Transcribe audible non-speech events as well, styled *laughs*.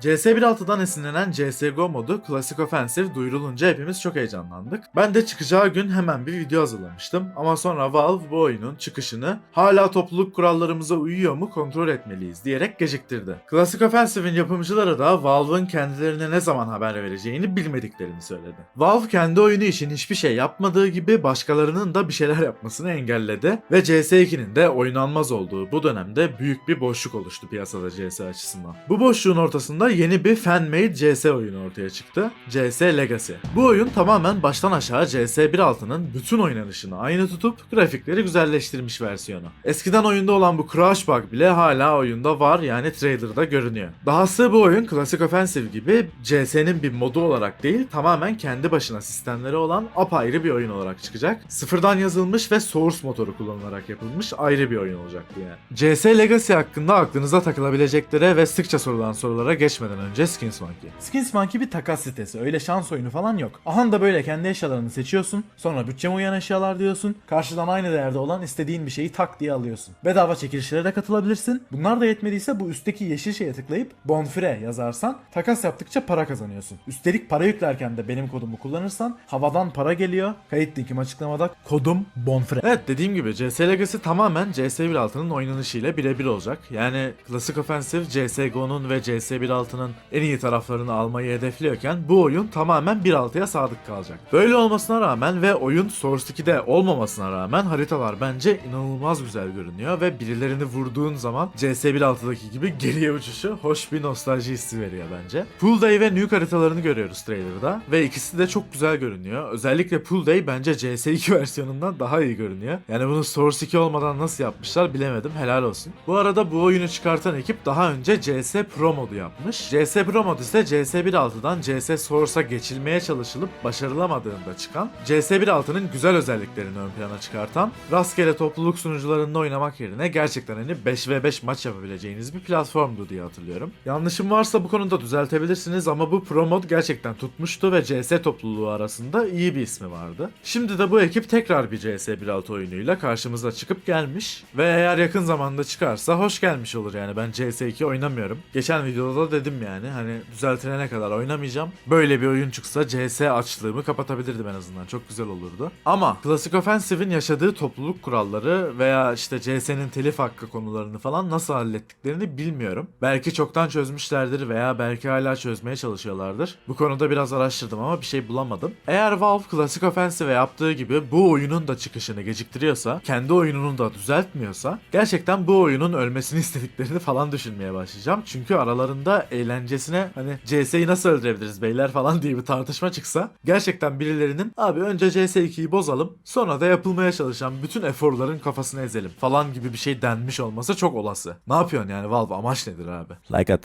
CS 1.6'dan esinlenen CSGO modu Classic Offensive duyurulunca hepimiz çok heyecanlandık. Ben de çıkacağı gün hemen bir video hazırlamıştım ama sonra Valve bu oyunun çıkışını hala topluluk kurallarımıza uyuyor mu kontrol etmeliyiz diyerek geciktirdi. Classic Offensive'in yapımcıları da Valve'ın kendilerine ne zaman haber vereceğini bilmediklerini söyledi. Valve kendi oyunu için hiçbir şey yapmadığı gibi başkalarının da bir şeyler yapmasını engelledi ve CS2'nin de oynanmaz olduğu bu dönemde büyük bir boşluk oluştu piyasada CS açısından. Bu boşluğun ortasında yeni bir fan-made CS oyunu ortaya çıktı. CS Legacy. Bu oyun tamamen baştan aşağı CS 1.6'nın bütün oynanışını aynı tutup grafikleri güzelleştirmiş versiyonu. Eskiden oyunda olan bu crash bug bile hala oyunda var yani trailer'da görünüyor. Dahası bu oyun Classic Offensive gibi CS'nin bir modu olarak değil tamamen kendi başına sistemleri olan apayrı bir oyun olarak çıkacak. Sıfırdan yazılmış ve source motoru kullanılarak yapılmış ayrı bir oyun olacak bu yani. CS Legacy hakkında aklınıza takılabileceklere ve sıkça sorulan sorulara geçmeden önce Skins Monkey. Skins Monkey bir takas sitesi. Öyle şans oyunu falan yok. Ahan da böyle kendi eşyalarını seçiyorsun. Sonra bütçeme uyan eşyalar diyorsun. Karşıdan aynı değerde olan istediğin bir şeyi tak diye alıyorsun. Bedava çekilişlere de katılabilirsin. Bunlar da yetmediyse bu üstteki yeşil şeye tıklayıp Bonfire yazarsan takas yaptıkça para kazanıyorsun. Üstelik para yüklerken de benim kodumu kullanırsan havadan para geliyor. Kayıt linkim açıklamada. Kodum Bonfire. Evet dediğim gibi CS Legacy tamamen CS 1.6'nın oynanışıyla birebir olacak. Yani Classic Offensive CSGO'nun ve CS 1.6'nın en iyi taraflarını almayı hedefliyorken bu oyun tamamen 1.6'ya sadık kalacak. Böyle olmasına rağmen ve oyun Source 2'de olmamasına rağmen haritalar bence inanılmaz güzel görünüyor ve birilerini vurduğun zaman CS 1.6'daki gibi geriye uçuşu hoş bir nostalji hissi veriyor bence. Pool Day ve Nuke haritalarını görüyoruz trailer'da ve ikisi de çok güzel görünüyor. Özellikle Pool Day bence CS2 *laughs* versiyonundan daha iyi görünüyor. Yani bunu Source 2 olmadan nasıl yapmışlar bilemedim. Helal olsun. Bu arada bu oyunu çıkartan ekip daha önce CS Pro modu yapmış. CS Pro ise CS 1.6'dan CS Source'a geçilmeye çalışılıp başarılamadığında çıkan, CS 1.6'nın güzel özelliklerini ön plana çıkartan, rastgele topluluk sunucularında oynamak yerine gerçekten hani 5v5 maç yapabileceğiniz bir platformdu diye hatırlıyorum. Yanlışım varsa bu konuda düzeltebilirsiniz ama bu Pro gerçekten tutmuştu ve CS topluluğu arasında iyi bir ismi vardı. Şimdi de bu ekip tekrar bir CS 1.6 oyunuyla karşımıza çıkıp gelmiş ve eğer yakın zamanda çıkarsa hoş gelmiş olur yani ben CS2 oynamıyorum. Geçen videoda da dedim yani hani düzeltilene kadar oynamayacağım. Böyle bir oyun çıksa CS açlığımı kapatabilirdim en azından çok güzel olurdu. Ama Classic Offensive'in yaşadığı topluluk kuralları veya işte CS'nin telif hakkı konularını falan nasıl hallettiklerini bilmiyorum. Belki çoktan çözmüşlerdir veya belki hala çözmeye çalışıyorlardır. Bu konuda biraz araştırdım ama bir şey bulamadım. Eğer Valve Classic Offensive yaptığı gibi bu oyunun da çıkışını geciktiriyorsa, kendi oyununu da düzeltmiyorsa gerçekten bu oyunun ölmesini *laughs* istediklerini falan düşünmeye başlayacağım. Çünkü aralarında eğlencesine hani CS'yi nasıl öldürebiliriz beyler falan diye bir tartışma çıksa gerçekten birilerinin abi önce CS2'yi bozalım sonra da yapılmaya çalışan bütün eforların kafasını ezelim falan gibi bir şey denmiş olması çok olası. Ne yapıyorsun yani Valve amaç nedir abi? Like at.